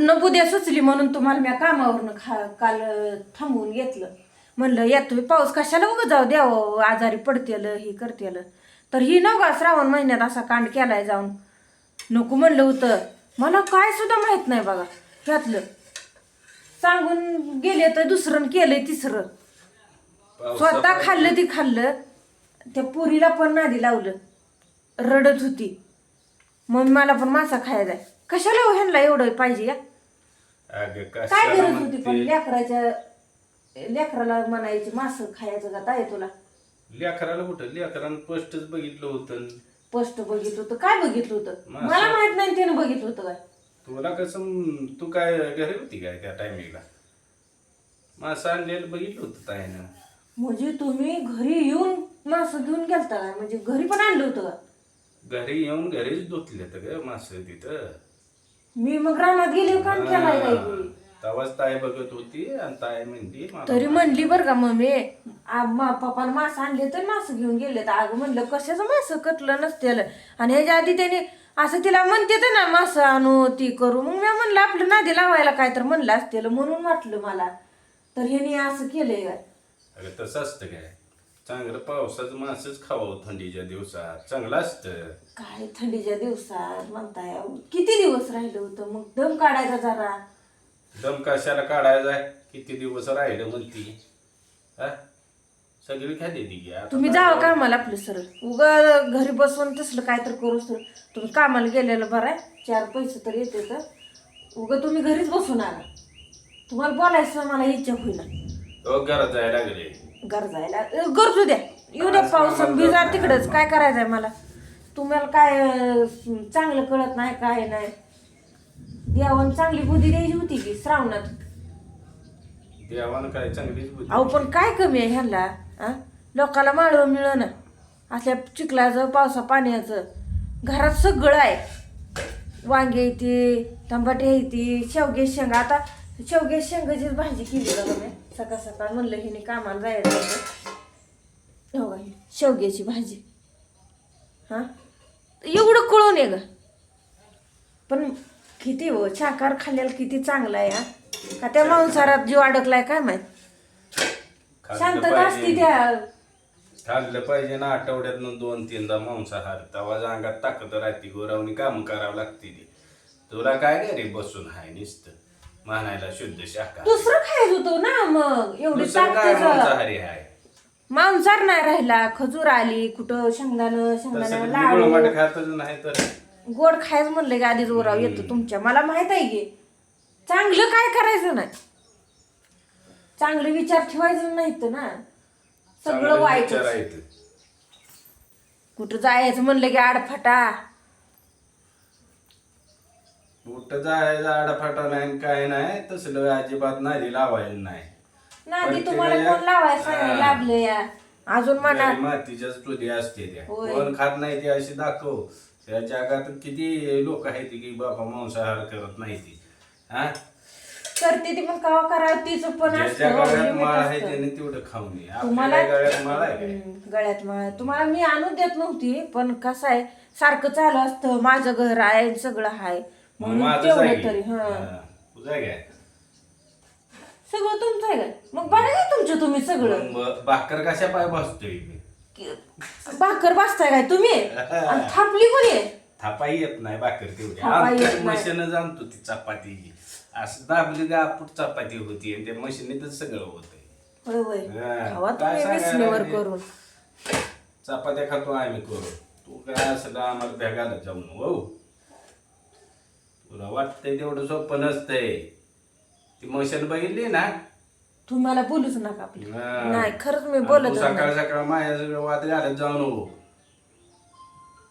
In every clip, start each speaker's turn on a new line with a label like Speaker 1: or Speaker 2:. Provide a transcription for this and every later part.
Speaker 1: कुठनं बुद्या सुचली म्हणून तुम्हाला मी कामावरनं खा काल थांबवून घेतलं. म्हणलं या तुम्ही पाऊस कशाला उगं जाऊ द्यावं आजारी पडतेल ही करतेल. तर ही नव्हा श्रावण महिन्यात असा कांड केलाय जाऊन. नको म्हणलं होतं. मला काय सुद्धा माहीत नाही बघा. ह्यातलं. सांगून गेले तर दुसरं केलंय तिसरं. स्वतः खाल्लं ती खाल्लं. त्या पुरीला पण नादी लावलं. रडत होती. मग मला पण मासा खायचा. कशाला हो ह्यांना एवढं पाहिजे या?
Speaker 2: अगं
Speaker 1: काय
Speaker 2: कशाला
Speaker 1: गरज होती पण
Speaker 2: म्हणते
Speaker 1: लेकराच्या लेकराला म्हणायची मास खायचं का? आहे तुला?
Speaker 2: लेकराला कुठं? लेकरानं स्पष्टच बघितलं होतं.
Speaker 1: स्पष्ट बघितलं होतं. काय बघितलं होतं?
Speaker 2: मासं.
Speaker 1: मला माहीत नाही त्यानं बघितलं होतं काय.
Speaker 2: तुला कसं म, तू काय घरी होती काय त्या टायमिंगला? मासं आणलेलं बघितलं होतं ताईनं.
Speaker 1: म्हणजे तुम्ही घरी येऊन मास घेऊन गेलता काय? म्हणजे घरी पण आणलं होतं का?
Speaker 2: घरी येऊन घरीच धुतले तर ग मासं तिथं.
Speaker 1: मी मग रानात गेले काम केलाय?
Speaker 2: तवाच ताई बघत होती आणि ताई म्हणली मला
Speaker 1: तरी म्हणली बरं का मम्मी आ- मा पप्पाला मास आणले तर मास घेऊन गेले तर अगं म्हणलं कशाचं मास कटलं नसतेल आणि ह्याच्या आधी त्याने असं तिला म्हणते तर ना मास आणू ती करू. मग मी म्हणलं आपलं नादी लावायला काय तर म्हणलं असतेल म्हणून वाटलं मला. तर ह्याने असं केलंय.
Speaker 2: अगं तसं असतं काय? चांगलं पावसाचं मासच खावं थंडीच्या दिवसात. चांगलं असतं.
Speaker 1: काय थंडीच्या दिवसात म्हणताय? अहो, किती दिवस राहिलं होतं? मग दम काढायचा जरा.
Speaker 2: दम कशाला काढायचा किती दिवस राहिलं म्हणती? हा? सगळी खाते ती
Speaker 1: तुम्ही जावं कामाला आपलं सरळ. उग घरी बसून तसलं काय तर करू सर तुम्ही कामाला गेलेलं बरं आहे. चार पैसे तर येते तर. उग तुम्ही घरीच बसून आला. तुम्हाला बोलायचं मला इच्छा होईना.
Speaker 2: हो घरात जायला लागले.
Speaker 1: गरजायला गरजू द्या. येऊ द्या पाऊस भिजा तिकडच काय करायचंय मला? तुम्हाला काय अ, चांगलं कळत नाही काय नाही? देवान चांगली बुद्धी द्यायची होती की श्रावणात?
Speaker 2: देवानं काय चांगलीच बुद्धी
Speaker 1: अहो पण काय कमी आहे ह्यांना आ? लोकाला माळव मिळणं. असल्या चिखलाचं पावसा पाण्याचं. घरात सगळं आहे. वांगे येते टमाटे येते शेवगे शेंगा. आता शेवगे शेंगाचीच भाजी केली बघा मी. सकाळ सकाळ म्हणलं हिने कामाला जायचं होतं. हो का शेवग्याची भाजी. हां? एवढं कळून आहे ग. पण किती हो शाकार खाल्लेलं किती चांगलं आहे हा? का त्या मांसारात जीव अडकलाय काय माहीत? शांतता असते त्या.
Speaker 2: खाल्लं पाहिजे ना आठवड्यातनं दोन तीनदा मांसाहार. तवा अंगात ताकद राहते गोरावणी काम करावं लागते ती. तुला काय घरी बसून हाय नुसतं. म्हणायला शुद्ध शाखा
Speaker 1: दुसरं खायचं होतं ना मग? एवढी
Speaker 2: दुसरं काय
Speaker 1: ताकद.
Speaker 2: मांसाहारी हाय
Speaker 1: मांसार नाही राहिला खजूर आली कुठं शेंगदाणं शेंगदाणं
Speaker 2: तसं गुळमट
Speaker 1: लाडू
Speaker 2: खातच नाही तर.
Speaker 1: गोड खायचं म्हणलं की आधीच ओराव येतो तुमच्या. मला माहीत आहे की चांगलं काय करायचं नाही. चांगले विचार ठेवायचं नाहीत ना. सगळं
Speaker 2: चांगले
Speaker 1: वाईट
Speaker 2: विचार आहेत.
Speaker 1: कुठं जायचं म्हणलं की आडफाटा.
Speaker 2: कुठं जायचं आडाफाटा नाही काय नाही तसलं अजिबात नादी लावायला नाही.
Speaker 1: नादी तुम्हाला कोण लावायला सांगायला. लागलं या? अजून म्हणा.
Speaker 2: मातीच्याच चुली असते त्या.
Speaker 1: होय.
Speaker 2: कोण खात नाही ती अशी दाखव. त्या जगात किती लोक आहेत की बाबा मांसाहार करत नाही ती. हा?
Speaker 1: करते ती पण कवा करावं तिचं पण
Speaker 2: ज्याच्या गळ्यात
Speaker 1: limit
Speaker 2: माळ आहे
Speaker 1: असतं.
Speaker 2: त्याने तेवढं खाऊ नये
Speaker 1: तुम्हाला
Speaker 2: आपल्या गळ्यात माळ आहे. काय
Speaker 1: हम्म, गळ्यात माळ तुम्हाला मी आणून देत नव्हती पण कसं आहे सारखं चालू असतं. माझं घर आहे सगळं आहे.
Speaker 2: मग
Speaker 1: म्हणून तेवढं तरी. हा.
Speaker 2: तुझं काय?
Speaker 1: सगळं तुमचं आहे काय मग बघा काय तुमचं तुम्ही सगळं.
Speaker 2: मग भाकर कशा पाय बसतोय मी?
Speaker 1: भाकर बसताय काय तुम्ही? आणि थापली कोणी?
Speaker 2: थापाई येत नाही भाकर
Speaker 1: थापाई येत
Speaker 2: आमच्या
Speaker 1: नाही.
Speaker 2: मशीन जाणतो ती चपाती. असं दाबली का आपण चपाती होती आणि त्या मशीनीतच सगळं होतंय.
Speaker 1: होय होय.
Speaker 2: हा,
Speaker 1: खावा
Speaker 2: काय
Speaker 1: तुम्ही
Speaker 2: सांगायला
Speaker 1: विसणीवर
Speaker 2: लागली?
Speaker 1: करून.
Speaker 2: चपात्या खातो आम्ही करू तू काय असं आम्हाला भेगायला जाऊन हो? तुला वाटतंय तेवढं सोपं नसतंय. ती मशीन बघितली ना?
Speaker 1: तुम्हाला बोलूच नका आपली.
Speaker 2: हा.
Speaker 1: नाही खरंच मी बोलत
Speaker 2: तू सकाळ सकाळ माझ्या सगळं वाद घालत जाऊ नको.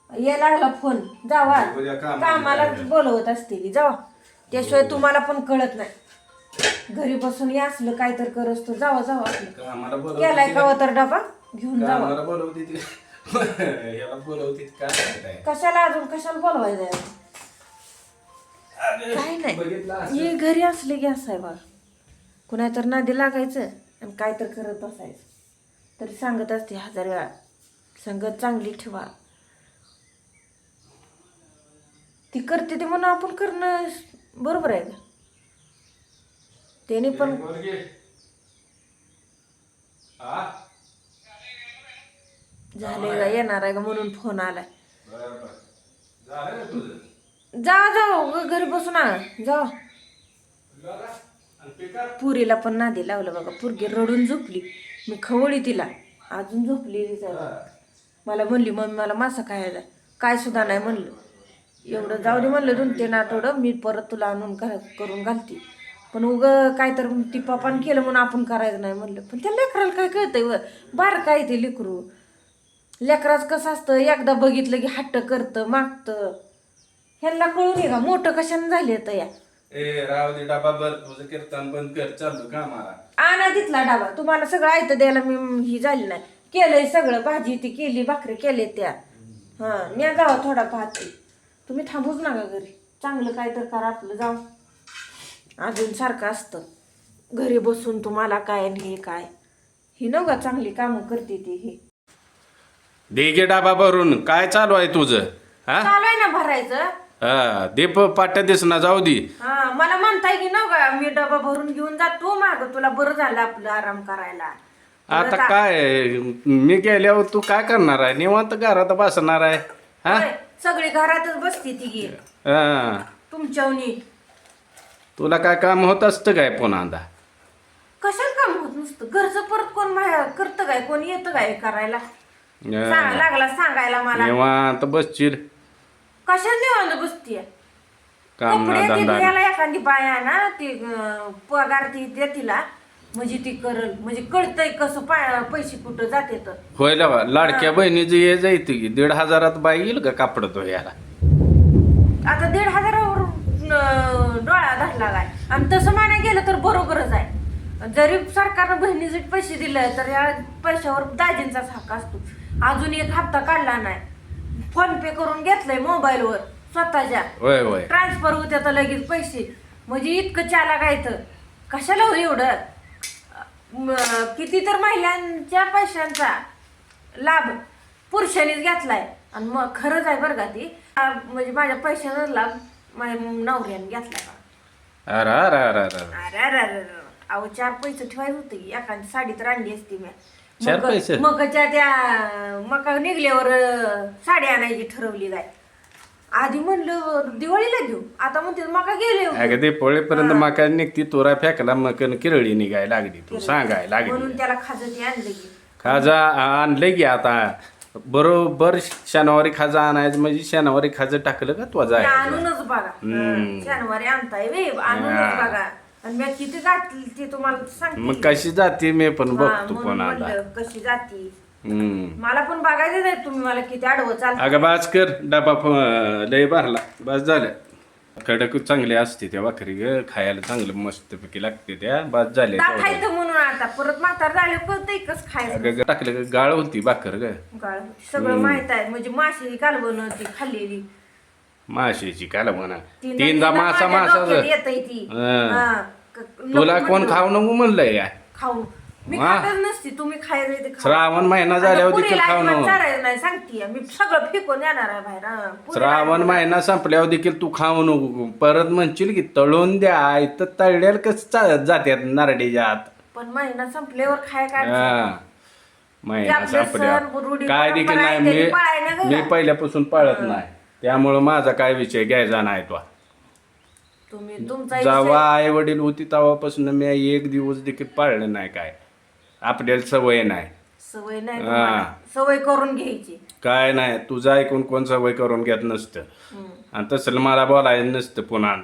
Speaker 1: ये लागला फोन. जावा.
Speaker 2: उद्या कामाला.
Speaker 1: बोलवत असते जावा. त्याशिवाय तुम्हाला पण कळत नाही. घरी बसून या असलं काय तर कर असतो जावा जावा. आपलं
Speaker 2: कामाला
Speaker 1: केलाय का तर डबा? घेऊन जावा.
Speaker 2: कामाला बोलवते ती याला बोलवते ती काय काय
Speaker 1: कशाला अजून? कशाला बोलवायचं काय नाही? हे घरी असले की असं आहे बघा कुणा तर नादी लागायचं आणि काय तर करत बसायचं तरी सांगत असते हजार वेळा संगत चांगली ठेवा. ती करते ते म्हणून आपण करणं बरोबर आहे का? त्याने पण झाले का? येणार आहे का? म्हणून फोन आलाय. जा जाऊ घरी बसून आ. जा. पुरीला पण नादी लावलं बघा. पुरगी रडून झोपली. मी खवळी तिला. अजून झोपली मला म्हणली मम्मी मला मासा खायला काय सुद्धा नाही म्हणलं. एवढं जाऊ दे म्हणलं दोन तीन आठवडं. मी परत तुला आणून करून घालते. पण उग काय तर ती पापान केलं म्हणून आपण करायचं नाही म्हणलं. पण त्या लेकराला काय कळतंय व? बार काय ते लेकरू. लेकराच कसं असतं? एकदा बघितलं की हट्ट करतं मागतं. ह्यांना कळून ये का? मोठं कशाने झाले तर या?
Speaker 2: ए राव दे डबा बर तुझं कीर्तन बंद कर. चालू का मला
Speaker 1: आणा तिथला डाबा. तुम्हाला सगळं आयतं द्यायला मी ही झाली नाही. केलंय सगळं. भाजी ती केली भाकरी केले त्या. हा न्या जावा थोडा पाहते तुम्ही थांबूच नका घरी. चांगलं काय तर करा आपलं जाऊ. अजून सारखं असतं. घरी बसून तुम्हाला काय आणि हे काय. ही नव्हा चांगली कामं करते ती हे?
Speaker 2: दे गे डाबा भरून. काय चालू आहे तुझं? हा?
Speaker 1: चालू आहे ना भरायचं.
Speaker 2: हा दे प- पाट्या दिस ना जाऊ दे.
Speaker 1: हा मला म्हणताय की नव्हा मी डबा भरून घेऊन जातो माग तुला बरं झालं आपलं आराम करायला.
Speaker 2: आता काय मी गेल्यावर तू काय करणार आहे? निवांत घरात बसणार आहे हा?
Speaker 1: होय, सगळी घरातच बसते ती गे.
Speaker 2: हा.
Speaker 1: तुमच्यावनी
Speaker 2: तुला काय काम होत असतं काय पुन्हा? आता
Speaker 1: कशाला काम होत नसतं? घरचं परत कोण माह्या- करतं काय? कोण येतं काय करायला?
Speaker 2: हा.
Speaker 1: सांग लागला सांगायला मला.
Speaker 2: निवांत बसशील.
Speaker 1: कशाला निवांत बसतीय?
Speaker 2: काम ना
Speaker 1: कपडे ती
Speaker 2: धंदा
Speaker 1: धुयाला एखादी बाया ना ती अं, पगार ती दे तिला. म्हणजे ती करल म्हणजे कळतंय कसं पा- पैसे कुठं जाते तर.
Speaker 2: होय लावा लाडक्या बहिणीचं ये जायचं की दीड हजारात बाई येईल का कापड तो याला?
Speaker 1: आता दीड हजारावर अं, डोळा धरला काय? आणि तसं माना गेलं तर बरोबरच आहे. जरी सरकारनं बहिणीचे पैसे दिले तर या पैशावर दाजींचाच हक्क असतो. अजून एक हप्ता काढला नाही. फोन पे करून घेतलंय मोबाईलवर स्वतःच्या.
Speaker 2: होय होय.
Speaker 1: ट्रान्सफर होते तर लगेच पैसे. म्हणजे इतकं चाला काय तर कशाला हो एवढं? म, किती तर महिलांच्या पैशांचा लाभ पुरुषांनीच घेतलाय. आणि मग खरंच आहे बरं का ती. आ, म्हणजे माझ्या पैशाचा लाभ माझ्या नवऱ्याने घेतलाय.
Speaker 2: अरे अरे अरे अरे
Speaker 1: अरे. अरे अरे अरे. अहो चार पैसे ठेवायचे होते एखादी साडी तर आणली असती मी.
Speaker 2: चार पैसे?
Speaker 1: मकाच्या त्या मका निघल्यावर साडी आणायची ठरवली काय. आधी म्हणलं दिवाळीला घेऊ. आता म्हणते मका गेले.
Speaker 2: अगं ते पोळेपर्यंत मका निघती तोरा फेकला मग किरळी निघाय लागली. तू सांगाय लागली.
Speaker 1: म्हणून त्याला खाजती आणलं की.
Speaker 2: खाजा आणलंय की आता. बरोबर शनिवारी खाजा आणायचं म्हणजे शनिवारी खाजं टाकलं का तो
Speaker 1: ते
Speaker 2: जाय
Speaker 1: आणूनच बघा.
Speaker 2: हम्म.
Speaker 1: शनिवारी आणताय वे आणूनच. बघा. आणि मी किती ते तुम्हाला सांगते.
Speaker 2: मग कशी जाते मी पण
Speaker 1: हा,
Speaker 2: बघतो
Speaker 1: म्हणून
Speaker 2: पण आता
Speaker 1: म्हणलं, कशी जाती?
Speaker 2: हम्म.
Speaker 1: मला पण बघायचं नाही तुम्ही मला किती आडवं चालत.
Speaker 2: अगं बाज कर डबा लय भरला. बस झालं. कडक चांगले असते त्या भाकरी ग खायला चांगलं मस्तपैकी लागते त्या. बस झाले
Speaker 1: खायचं म्हणून आता. परत म्हातार झाले कळतंय कस खायचं.
Speaker 2: अगं टाकलं का गाळ होती भाकर ग.
Speaker 1: गाळ. सगळं माहीत आहे. म्हणजे माशी कालवण ती खाल्लेली.
Speaker 2: माशीची काल म्हणा. तीनदा मासा मासा तुला कोण. खाऊ नको म्हणलंय या.
Speaker 1: खाऊ. मी
Speaker 2: वा.
Speaker 1: खातच नसती. तुम्ही खाऊ.
Speaker 2: श्रावण महिना झाल्यावर देखील
Speaker 1: पुरीला
Speaker 2: खाऊ नको.
Speaker 1: सांगते मी सगळं फेकून येणार आहे बाहेर.
Speaker 2: श्रावण महिना संपल्यावर देखील तू खाऊ नको. परत म्हणशील की तळून द्या. इथं तळल्याला कसं जात्यात नारडीच्या आत.
Speaker 1: पण महिना संपल्यावर खाय काय.
Speaker 2: महिना संपल्यावर. काय देखील नाही मी मी? पहिल्यापासून पाळत नाही. त्यामुळं माझा काय विषय घ्यायचा नाही तो.
Speaker 1: तुम्ही तुमचा
Speaker 2: जेव्हा आई वडील होती तेव्हापासून मी एक दिवस देखील पाळलं नाही काय. आपल्याला सवय नाही.
Speaker 1: सवय नाही
Speaker 2: हा.
Speaker 1: तुम्हाला. सवय करून घ्यायची.
Speaker 2: काय नाही तुझं ऐकून कोण सवय करून घेत नसतं. आणि तसं मला बोलायचं नसतं पुन्हा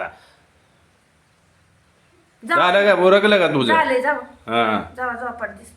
Speaker 1: जा-
Speaker 2: झालं का? उरकलं का तुझं?
Speaker 1: झाले जावा.
Speaker 2: हा.
Speaker 1: जावा जावा पडदेस